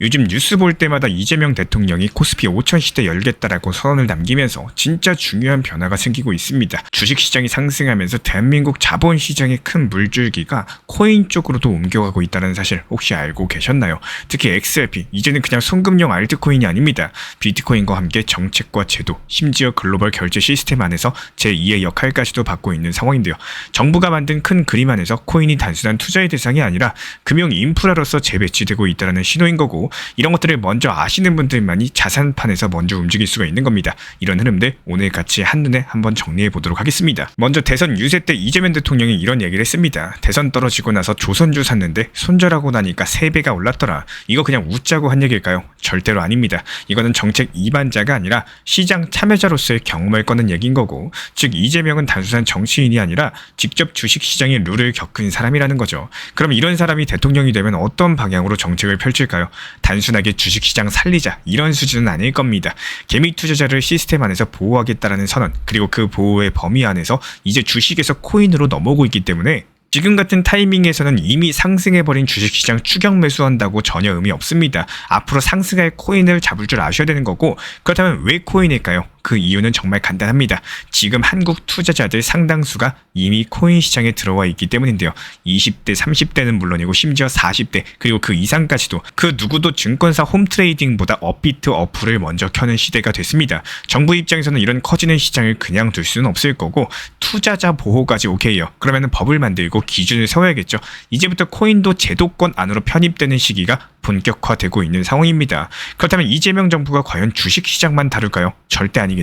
요즘 뉴스 볼 때마다 이재명 대통령이 코스피 5천 시대 열겠다라고 선언을 남기면서 진짜 중요한 변화가 생기고 있습니다. 주식시장이 상승하면서 대한민국 자본시장의 큰 물줄기가 코인 쪽으로도 옮겨가고 있다는 사실 혹시 알고 계셨나요? 특히 XRP, 이제는 그냥 송금용 알트코인이 아닙니다. 비트코인과 함께 정책과 제도, 심지어 글로벌 결제 시스템 안에서 제2의 역할까지도 받고 있는 상황인데요. 정부가 만든 큰 그림 안에서 코인이 단순한 투자의 대상이 아니라 금융 인프라로서 재배치되고 있다는 신호인 거고 이런 것들을 먼저 아시는 분들만이 자산판에서 먼저 움직일 수가 있는 겁니다. 이런 흐름들 오늘 같이 한눈에 한번 정리해 보도록 하겠습니다. 먼저 대선 유세 때 이재명 대통령이 이런 얘기를 했습니다. 대선 떨어지고 나서 조선주 샀는데 손절하고 나니까 3배가 올랐더라. 이거 그냥 웃자고 한 얘기일까요? 절대로 아닙니다. 이거는 정책 이반자가 아니라 시장 참여자로서의 경험을 꺼낸 얘기인 거고 즉 이재명은 단순한 정치인이 아니라 직접 주식시장의 룰을 겪은 사람이라는 거죠. 그럼 이런 사람이 대통령이 되면 어떤 방향으로 정책을 펼칠까요? 단순하게 주식시장 살리자 이런 수준은 아닐 겁니다. 개미 투자자를 시스템 안에서 보호하겠다라는 선언 그리고 그 보호의 범위 안에서 이제 주식에서 코인으로 넘어오고 있기 때문에 지금 같은 타이밍에서는 이미 상승해버린 주식시장 추격 매수한다고 전혀 의미 없습니다. 앞으로 상승할 코인을 잡을 줄 아셔야 되는 거고 그렇다면 왜 코인일까요? 그 이유는 정말 간단합니다. 지금 한국 투자자들 상당수가 이미 코인 시장에 들어와 있기 때문인데요. 20대, 30대는 물론이고 심지어 40대 그리고 그 이상까지도 그 누구도 증권사 홈트레이딩보다 업비트 어플을 먼저 켜는 시대가 됐습니다. 정부 입장에서는 이런 커지는 시장을 그냥 둘 수는 없을 거고 투자자 보호까지 오케이요. 그러면 법을 만들고 기준을 세워야겠죠. 이제부터 코인도 제도권 안으로 편입되는 시기가 본격화되고 있는 상황입니다. 그렇다면 이재명 정부가 과연 주식 시장만 다룰까요? 절대 아니겠죠.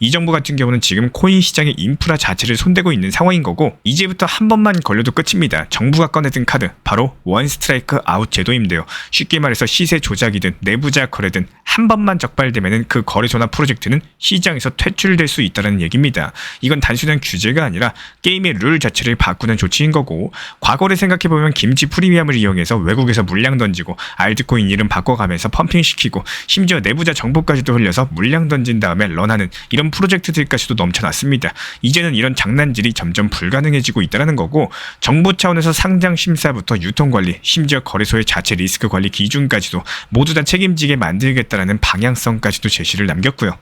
이 정부 같은 경우는 지금 코인 시장의 인프라 자체를 손대고 있는 상황인 거고 이제부터 한 번만 걸려도 끝입니다. 정부가 꺼내든 카드 바로 원 스트라이크 아웃 제도인데요. 쉽게 말해서 시세 조작이든 내부자 거래든 한 번만 적발되면 그 거래소나 프로젝트는 시장에서 퇴출될 수 있다는 얘기입니다. 이건 단순한 규제가 아니라 게임의 룰 자체를 바꾸는 조치인 거고 과거를 생각해 보면 김치 프리미엄을 이용해서 외국에서 물량 던지고 알트코인 이름 바꿔가면서 펌핑시키고 심지어 내부자 정보까지도 흘려서 물량 던진 다음에 런하 는 이런 프로젝트들까지도 넘쳐났습니다. 이제는 이런 장난질이 점점 불가능해지고 있다는 거고 정부 차원에서 상장 심사부터 유통 관리 심지어 거래소의 자체 리스크 관리 기준까지도 모두 다 책임지게 만들겠다라는 방향성까지도 제시를 남겼고요.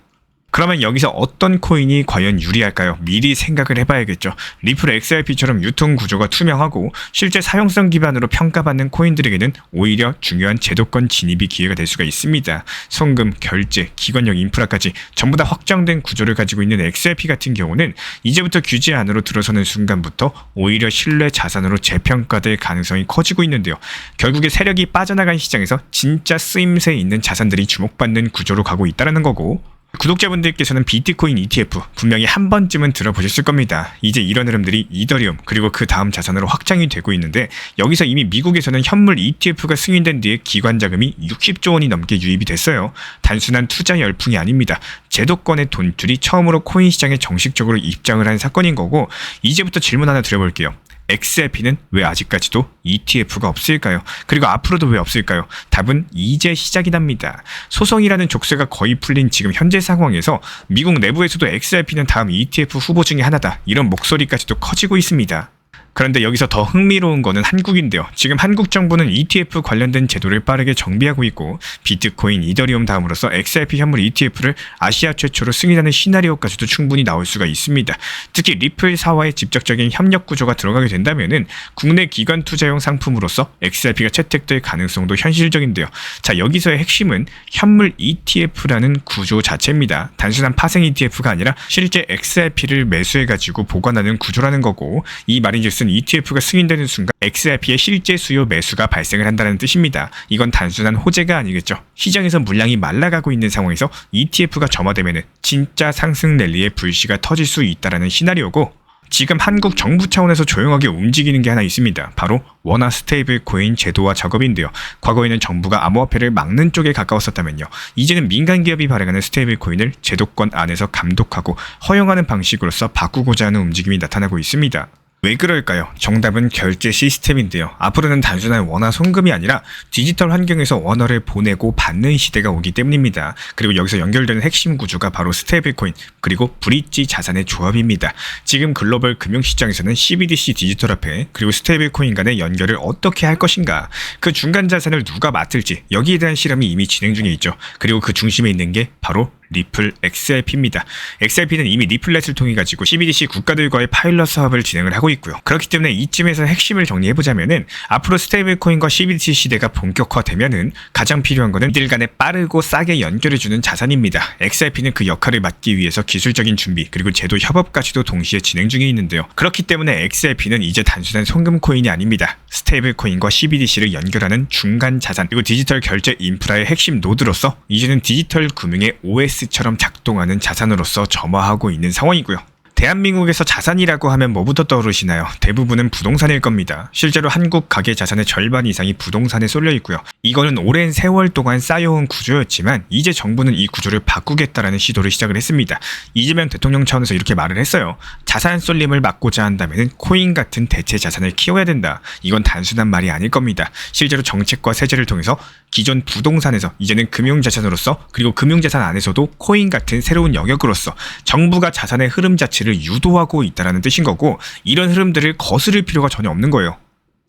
그러면 여기서 어떤 코인이 과연 유리할까요? 미리 생각을 해봐야겠죠. 리플 XRP처럼 유통 구조가 투명하고 실제 사용성 기반으로 평가받는 코인들에게는 오히려 중요한 제도권 진입이 기회가 될 수가 있습니다. 송금, 결제, 기관형 인프라까지 전부 다 확정된 구조를 가지고 있는 XRP 같은 경우는 이제부터 규제 안으로 들어서는 순간부터 오히려 신뢰 자산으로 재평가될 가능성이 커지고 있는데요. 결국에 세력이 빠져나간 시장에서 진짜 쓰임새 있는 자산들이 주목받는 구조로 가고 있다는 거고 구독자분들께서는 비트코인 ETF 분명히 한 번쯤은 들어보셨을 겁니다. 이제 이런 흐름들이 이더리움 그리고 그 다음 자산으로 확장이 되고 있는데 여기서 이미 미국에서는 현물 ETF가 승인된 뒤에 기관 자금이 60조 원이 넘게 유입이 됐어요. 단순한 투자 열풍이 아닙니다. 제도권의 돈줄이 처음으로 코인 시장에 정식적으로 입장을 한 사건인 거고 이제부터 질문 하나 드려볼게요. XRP는 왜 아직까지도 ETF가 없을까요? 그리고 앞으로도 왜 없을까요? 답은 이제 시작이랍니다. 소송이라는 족쇄가 거의 풀린 지금 현재 상황에서 미국 내부에서도 XRP는 다음 ETF 후보 중에 하나다. 이런 목소리까지도 커지고 있습니다. 그런데 여기서 더 흥미로운 거는 한국인데요. 지금 한국 정부는 ETF 관련된 제도를 빠르게 정비하고 있고 비트코인, 이더리움 다음으로서 XRP 현물 ETF를 아시아 최초로 승인하는 시나리오까지도 충분히 나올 수가 있습니다. 특히 리플 사와의 직접적인 협력 구조가 들어가게 된다면은 국내 기관 투자용 상품으로서 XRP가 채택될 가능성도 현실적인데요. 자, 여기서의 핵심은 현물 ETF라는 구조 자체입니다. 단순한 파생 ETF가 아니라 실제 XRP를 매수해 가지고 보관하는 구조라는 거고 이 말인즉슨 ETF가 승인되는 순간 XRP의 실제 수요 매수가 발생을 한다는 뜻입니다. 이건 단순한 호재가 아니겠죠. 시장에서 물량이 말라가고 있는 상황에서 ETF가 점화되면 진짜 상승 랠리의 불씨가 터질 수 있다라는 시나리오고 지금 한국 정부 차원에서 조용하게 움직이는 게 하나 있습니다. 바로 원화 스테이블 코인 제도화 작업인데요. 과거에는 정부가 암호화폐를 막는 쪽에 가까웠었다면요. 이제는 민간 기업이 발행하는 스테이블 코인을 제도권 안에서 감독하고 허용하는 방식으로서 바꾸고자 하는 움직임이 나타나고 있습니다. 왜 그럴까요? 정답은 결제 시스템인데요. 앞으로는 단순한 원화 송금이 아니라 디지털 환경에서 원화를 보내고 받는 시대가 오기 때문입니다. 그리고 여기서 연결되는 핵심 구조가 바로 스테이블코인 그리고 브릿지 자산의 조합입니다. 지금 글로벌 금융시장에서는 CBDC 디지털 화폐 그리고 스테이블코인 간의 연결을 어떻게 할 것인가 그 중간 자산을 누가 맡을지 여기에 대한 실험이 이미 진행 중에 있죠. 그리고 그 중심에 있는 게 바로 리플 XRP입니다. XRP는 이미 리플렛을 통해 가지고 CBDC 국가들과의 파일럿 사업을 진행을 하고 있고요. 그렇기 때문에 이쯤에서 핵심을 정리해 보자면은 앞으로 스테이블 코인과 CBDC 시대가 본격화되면은 가장 필요한 거는 이들 간에 빠르고 싸게 연결해 주는 자산입니다. XRP는 그 역할을 맡기 위해서 기술적인 준비 그리고 제도 협업까지도 동시에 진행 중에 있는데요. 그렇기 때문에 XRP는 이제 단순한 송금 코인이 아닙니다. 스테이블 코인과 CBDC를 연결하는 중간 자산 그리고 디지털 결제 인프라의 핵심 노드로서 이제는 디지털 금융의 OS 처럼 작동하는 자산으로서 점화하고 있는 상황이고요. 대한민국에서 자산이라고 하면 뭐부터 떠오르시나요? 대부분은 부동산일 겁니다. 실제로 한국 가계 자산의 절반 이상이 부동산에 쏠려 있고요. 이거는 오랜 세월 동안 쌓여온 구조였지만 이제 정부는 이 구조를 바꾸겠다라는 시도를 시작을 했습니다. 이재명 대통령 차원에서 이렇게 말을 했어요. 자산 쏠림을 막고자 한다면 코인 같은 대체 자산을 키워야 된다. 이건 단순한 말이 아닐 겁니다. 실제로 정책과 세제를 통해서 기존 부동산에서 이제는 금융자산으로서 그리고 금융자산 안에서도 코인 같은 새로운 영역으로서 정부가 자산의 흐름 자체를 유도하고 있다는 뜻인 거고 이런 흐름들을 거스를 필요가 전혀 없는 거예요.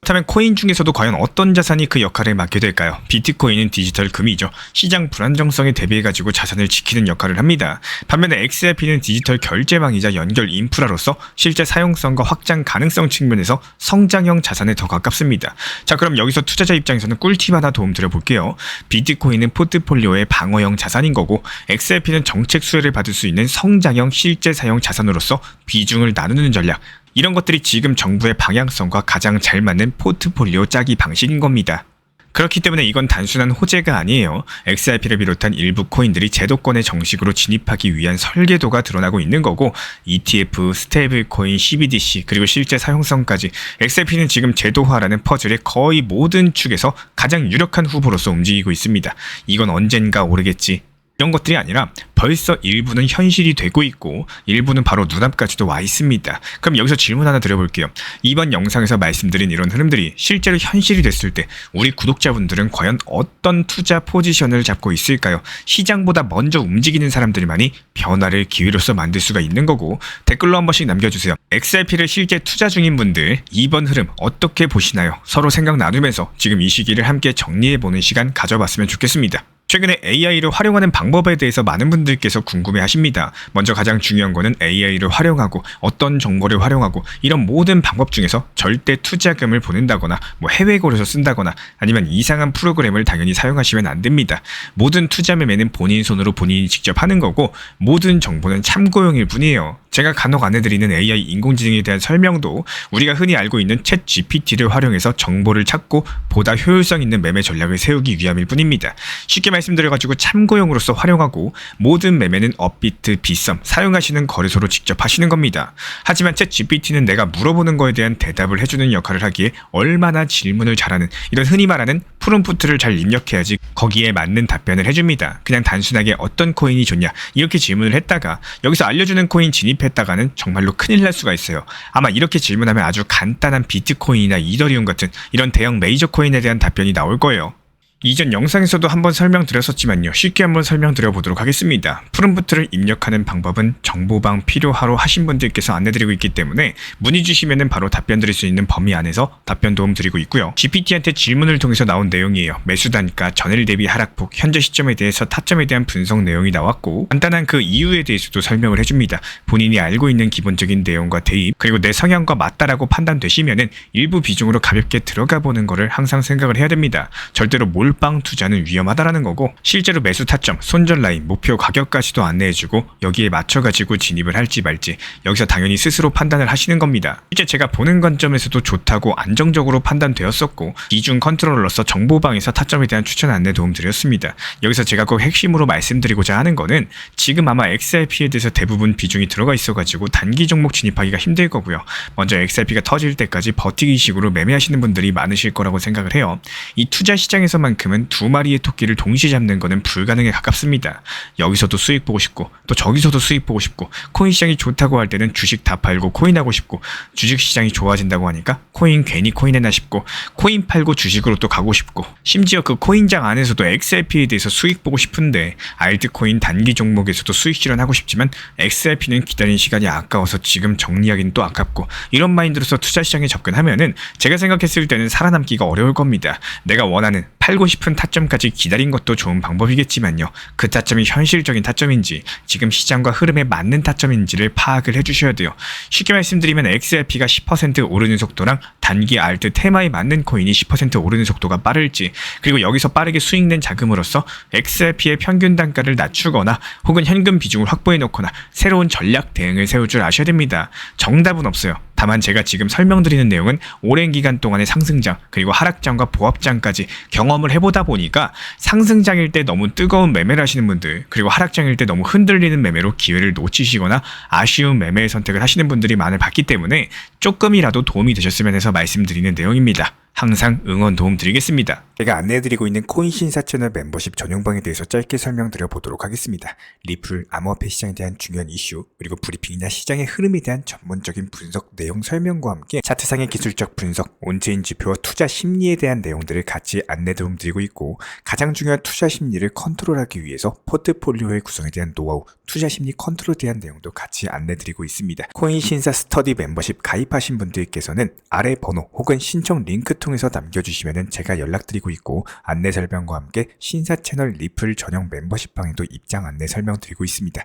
그렇다면 코인 중에서도 과연 어떤 자산이 그 역할을 맡게 될까요? 비트코인은 디지털 금이죠. 시장 불안정성에 대비해가지고 자산을 지키는 역할을 합니다. 반면에 XRP는 디지털 결제망이자 연결 인프라로서 실제 사용성과 확장 가능성 측면에서 성장형 자산에 더 가깝습니다. 자 그럼 여기서 투자자 입장에서는 꿀팁 하나 도움 드려볼게요. 비트코인은 포트폴리오의 방어형 자산인 거고 XRP는 정책 수혜를 받을 수 있는 성장형 실제 사용 자산으로서 비중을 나누는 전략 이런 것들이 지금 정부의 방향성과 가장 잘 맞는 포트폴리오 짜기 방식인 겁니다. 그렇기 때문에 이건 단순한 호재가 아니에요. XRP를 비롯한 일부 코인들이 제도권에 정식으로 진입하기 위한 설계도가 드러나고 있는 거고 ETF, 스테이블 코인, CBDC 그리고 실제 사용성까지 XRP는 지금 제도화라는 퍼즐의 거의 모든 축에서 가장 유력한 후보로서 움직이고 있습니다. 이건 언젠가 오르겠지. 이런 것들이 아니라 벌써 일부는 현실이 되고 있고 일부는 바로 눈앞까지도 와 있습니다. 그럼 여기서 질문 하나 드려볼게요. 이번 영상에서 말씀드린 이런 흐름들이 실제로 현실이 됐을 때 우리 구독자분들은 과연 어떤 투자 포지션을 잡고 있을까요? 시장보다 먼저 움직이는 사람들만이 변화를 기회로서 만들 수가 있는 거고 댓글로 한 번씩 남겨주세요. XRP를 실제 투자 중인 분들 이번 흐름 어떻게 보시나요? 서로 생각 나누면서 지금 이 시기를 함께 정리해보는 시간 가져봤으면 좋겠습니다. 최근에 AI를 활용하는 방법에 대해서 많은 분들께서 궁금해 하십니다. 먼저 가장 중요한 거는 AI를 활용하고 어떤 정보를 활용하고 이런 모든 방법 중에서 절대 투자금을 보낸다거나 뭐 해외 거래소 쓴다거나 아니면 이상한 프로그램을 당연히 사용하시면 안 됩니다. 모든 투자 매매는 본인 손으로 본인이 직접 하는 거고 모든 정보는 참고용일 뿐이에요. 제가 간혹 안내드리는 AI 인공지능에 대한 설명도 우리가 흔히 알고 있는 챗 GPT를 활용해서 정보를 찾고 보다 효율성 있는 매매 전략을 세우기 위함일 뿐입니다. 쉽게 말씀드려가지고 참고용으로서 활용하고 모든 매매는 업비트, 비썸, 사용하시는 거래소로 직접 하시는 겁니다. 하지만 챗 GPT는 내가 물어보는 거에 대한 대답을 해주는 역할을 하기에 얼마나 질문을 잘하는 이런 흔히 말하는 프롬프트를 잘 입력해야지 거기에 맞는 답변을 해줍니다. 그냥 단순하게 어떤 코인이 좋냐 이렇게 질문을 했다가 여기서 알려주는 코인 진입 했다가는 정말로 큰일 날 수가 있어요. 아마 이렇게 질문하면 아주 간단한 비트코인이나 이더리움 같은 이런 대형 메이저 코인에 대한 답변이 나올 거예요. 이전 영상에서도 한번 설명드렸었지만요. 쉽게 한번 설명드려 보도록 하겠습니다. 프롬프트를 입력하는 방법은 정보방 필요하러 하신 분들께서 안내드리고 있기 때문에 문의 주시면 바로 답변 드릴 수 있는 범위 안에서 답변 도움 드리고 있고요. GPT한테 질문을 통해서 나온 내용이에요. 매수 단가, 전일 대비 하락폭, 현재 시점에 대해서 타점에 대한 분석 내용이 나왔고 간단한 그 이유에 대해서도 설명을 해줍니다. 본인이 알고 있는 기본적인 내용과 대입 그리고 내 성향과 맞다라고 판단되시면은 일부 비중으로 가볍게 들어가 보는 거를 항상 생각을 해야 됩니다. 절대로 뭘 몰빵 투자는 위험하다라는 거고 실제로 매수 타점, 손절 라인, 목표 가격까지도 안내해주고 여기에 맞춰가지고 진입을 할지 말지 여기서 당연히 스스로 판단을 하시는 겁니다. 실제 제가 보는 관점에서도 좋다고 안정적으로 판단되었었고 이중 컨트롤러서 정보방에서 타점에 대한 추천 안내 도움 드렸습니다. 여기서 제가 꼭 핵심으로 말씀드리고자 하는 거는 지금 아마 XRP에 대해서 대부분 비중이 들어가 있어가지고 단기 종목 진입하기가 힘들 거고요. 먼저 XRP가 터질 때까지 버티기 식으로 매매하시는 분들이 많으실 거라고 생각을 해요. 이 투자 시장에서만큼 코인 만큼은 두 마리의 토끼를 동시에 잡는 거는 불가능에 가깝습니다. 여기서도 수익 보고 싶고 또 저기서도 수익 보고 싶고 코인 시장이 좋다고 할 때는 주식 다 팔고 코인 하고 싶고 주식 시장이 좋아진다고 하니까 코인 괜히 코인 해나 싶고 코인 팔고 주식으로 또 가고 싶고 심지어 그 코인장 안에서도 XRP에 대해서 수익 보고 싶은데 알트코인 단기 종목에서도 수익 실현하고 싶지만 XRP는 기다린 시간이 아까워서 지금 정리하기는 또 아깝고 이런 마인드로서 투자 시장에 접근하면은 제가 생각했을 때는 살아남기가 어려울 겁니다. 내가 원하는 팔고 싶은 타점까지 기다린 것도 좋은 방법이겠지만요. 그 타점이 현실적인 타점인지 지금 시장과 흐름에 맞는 타점인지를 파악을 해주셔야 돼요. 쉽게 말씀드리면 XRP가 10% 오르는 속도랑 단기 알트 테마에 맞는 코인이 10% 오르는 속도가 빠를지 그리고 여기서 빠르게 수익 낸 자금으로서 XRP의 평균 단가를 낮추거나 혹은 현금 비중을 확보해 놓거나 새로운 전략 대응을 세울 줄 아셔야 됩니다. 정답은 없어요. 다만 제가 지금 설명드리는 내용은 오랜 기간 동안의 상승장 그리고 하락장과 보합장까지 경험을 해보다 보니까 상승장일 때 너무 뜨거운 매매를 하시는 분들 그리고 하락장일 때 너무 흔들리는 매매로 기회를 놓치시거나 아쉬운 매매의 선택을 하시는 분들이 많을 봤기 때문에 조금이라도 도움이 되셨으면 해서 말씀드리는 내용입니다. 항상 응원 도움 드리겠습니다. 제가 안내해드리고 있는 코인 신사 채널 멤버십 전용방에 대해서 짧게 설명드려 보도록 하겠습니다. 리플, 암호화폐 시장에 대한 중요한 이슈, 그리고 브리핑이나 시장의 흐름에 대한 전문적인 분석 내용 설명과 함께 차트상의 기술적 분석, 온체인 지표와 투자 심리에 대한 내용들을 같이 안내 도움 드리고 있고 가장 중요한 투자 심리를 컨트롤하기 위해서 포트폴리오의 구성에 대한 노하우, 투자 심리 컨트롤에 대한 내용도 같이 안내 드리고 있습니다. 코인 신사 스터디 멤버십 가입하신 분들께서는 아래 번호 혹은 신청 링크 통해서 남겨주시면 제가 연락드리고 있고 안내 설명과 함께 신사 채널 리플 전용 멤버십 방에도 입장 안내 설명드리고 있습니다.